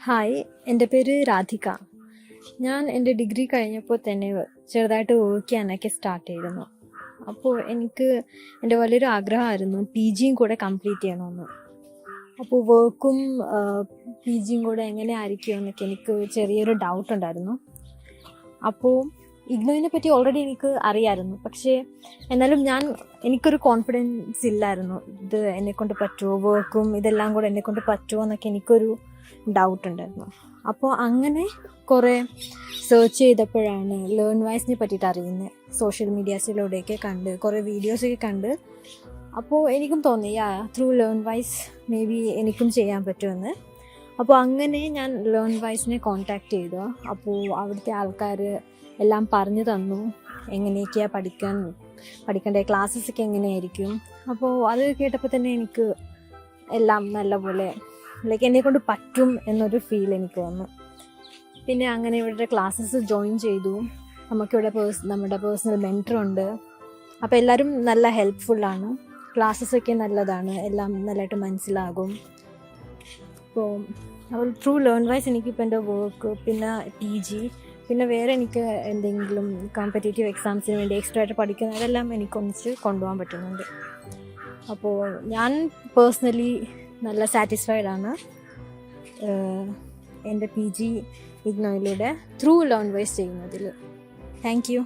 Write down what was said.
Hi എന്റെ പേര് രാധിക. ഞാൻ എന്റെ ഡിഗ്രി കഴിഞ്ഞപ്പോൾ തന്നെ ചെറുതായിട്ട് വർക്ക് ചെയ്യാനൊക്കെ സ്റ്റാർട്ട് ചെയ്തിരുന്നു. അപ്പോൾ എനിക്ക് എന്റെ വലിയൊരു ആഗ്രഹമായിരുന്നു പി ജിയും കൂടെ കംപ്ലീറ്റ് ചെയ്യണമെന്ന്. അപ്പോൾ വർക്കും പി ജിയും കൂടെ എങ്ങനെ ആയിരിക്കും എന്നൊക്കെ എനിക്ക് ചെറിയൊരു ഡൗട്ട് ഉണ്ടായിരുന്നു. അപ്പോൾ ഇഗ്നോയിനെ പറ്റി ഓൾറെഡി എനിക്ക് അറിയാമായിരുന്നു പക്ഷേ എന്നാലും ഞാൻ എനിക്കൊരു കോൺഫിഡൻസ് ഇല്ലായിരുന്നു. ഇത് എന്നെക്കൊണ്ട് പറ്റുമോ? വർക്കും ഇതെല്ലാം കൂടെ എന്നെക്കൊണ്ട് പറ്റുമോ എന്നൊക്കെ എനിക്കൊരു ഡൗട്ട് ഉണ്ടായിരുന്നു. അപ്പോൾ അങ്ങനെ കുറേ സെർച്ച് ചെയ്തപ്പോഴാണ് ലേൺ വൈസിനെ പറ്റിയിട്ട് അറിയുന്നത് സോഷ്യൽ മീഡിയാസിലൂടെയൊക്കെ കണ്ട് കുറേ വീഡിയോസൊക്കെ കണ്ട്. അപ്പോൾ എനിക്കും തോന്നി yeah through learn wise maybe എനിക്കും ചെയ്യാൻ പറ്റുമെന്ന്. അപ്പോൾ അങ്ങനെ ഞാൻ ലേൺ വൈസിനെ കോൺടാക്റ്റ് ചെയ്തു. അപ്പോൾ അവിടുത്തെ ആൾക്കാർ എല്ലാം പറഞ്ഞു തന്നു. എങ്ങനെയൊക്കെയാണ് പഠിക്കാൻ പഠിക്കേണ്ട ക്ലാസ്സസൊക്കെ എങ്ങനെയായിരിക്കും? അപ്പോൾ അത് കേട്ടപ്പോൾ തന്നെ എനിക്ക് എല്ലാം നല്ലപോലെ ലൈക്ക് എന്നെ കൊണ്ട് പറ്റും എന്നൊരു ഫീൽ എനിക്ക് വന്നു. പിന്നെ അങ്ങനെ ഇവരുടെ ക്ലാസ്സസ് ജോയിൻ ചെയ്തു. നമുക്കിവിടെ പേഴ്സ് നമ്മുടെ പേഴ്സണൽ മെന്ററുണ്ട് അപ്പോൾ എല്ലാവരും നല്ല ഹെൽപ്ഫുള്ളാണ് ക്ലാസ്സസൊക്കെ നല്ലതാണ്. എല്ലാം നല്ലതായിട്ട് മനസ്സിലാകും. അപ്പോൾ അപ്പോൾ ത്രൂ ലേൺ വൈസ് എനിക്കിപ്പോൾ എന്റെ വർക്ക് പിന്നെ പി ജി പിന്നെ വേറെ എനിക്ക് എന്തെങ്കിലും കോമ്പറ്റേറ്റീവ് എക്സാംസിന് വേണ്ടി എക്സ്ട്രാ ആയിട്ട് പഠിക്കുന്ന അതെല്ലാം എനിക്ക് ഒന്നിച്ച് കൊണ്ടുപോകാൻ പറ്റുന്നുണ്ട്. അപ്പോൾ ഞാൻ പേഴ്സണലി നല്ല സാറ്റിസ്ഫൈഡ് ആണ്. എന്റെ പി ജി ഇഗ്നോയിലൂടെ ത്രൂ ലേൺ വൈസ് ചെയ്യുന്നതിൽ താങ്ക് യു